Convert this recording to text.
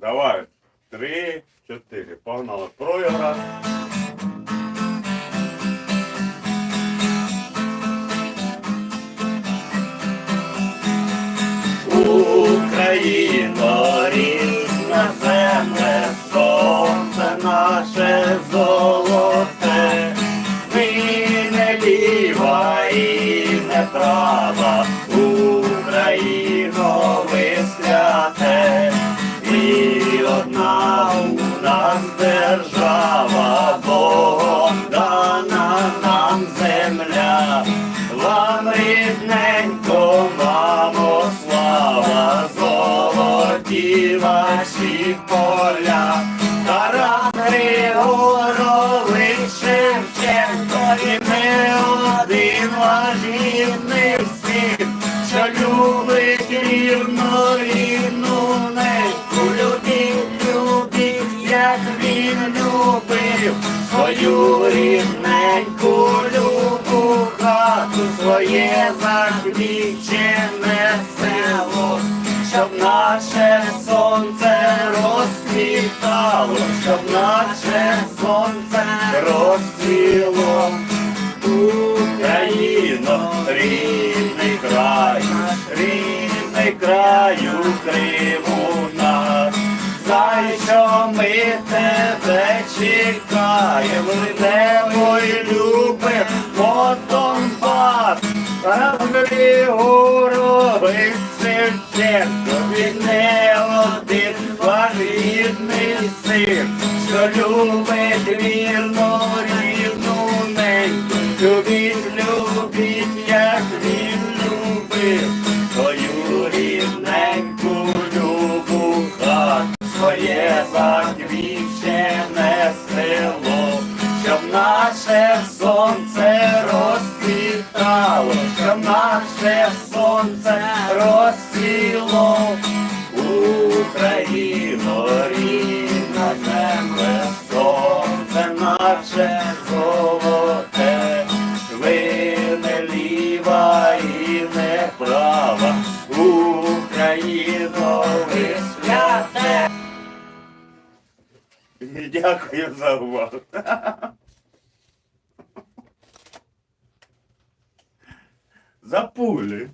Давай. Три, чотири. Погнали. Проіграш. Україно, рідна земле, сонце наше золоте, ми не ліва і не права, нас держава, Богом дана нам земля, вам рідненько, мамо, слава, золоті ваші поля, Тарас Григорович Шевченко, і ми один ваш гідний син, що любить він любив, свою рідненьку любу хату, своє заквічене село, щоб наше сонце розцвітало, щоб наше сонце розцвіло. Україно, рідний край, рідний краю Криму чекаємо, йдемо й любимо Донбас, Тарас Григорович Шевченко, він не один ваш рідний син, що любить вірно рівну неньку, любить, любить, як він любив, свою рідненьку любу хату, своє щоб наше сонце розцвітало, щоб наше сонце розцвіло. Україно, рідна земле, сонце наше золоте, ви не ліва і не права, Україно, ви святе. Дякую за увагу. За пулі.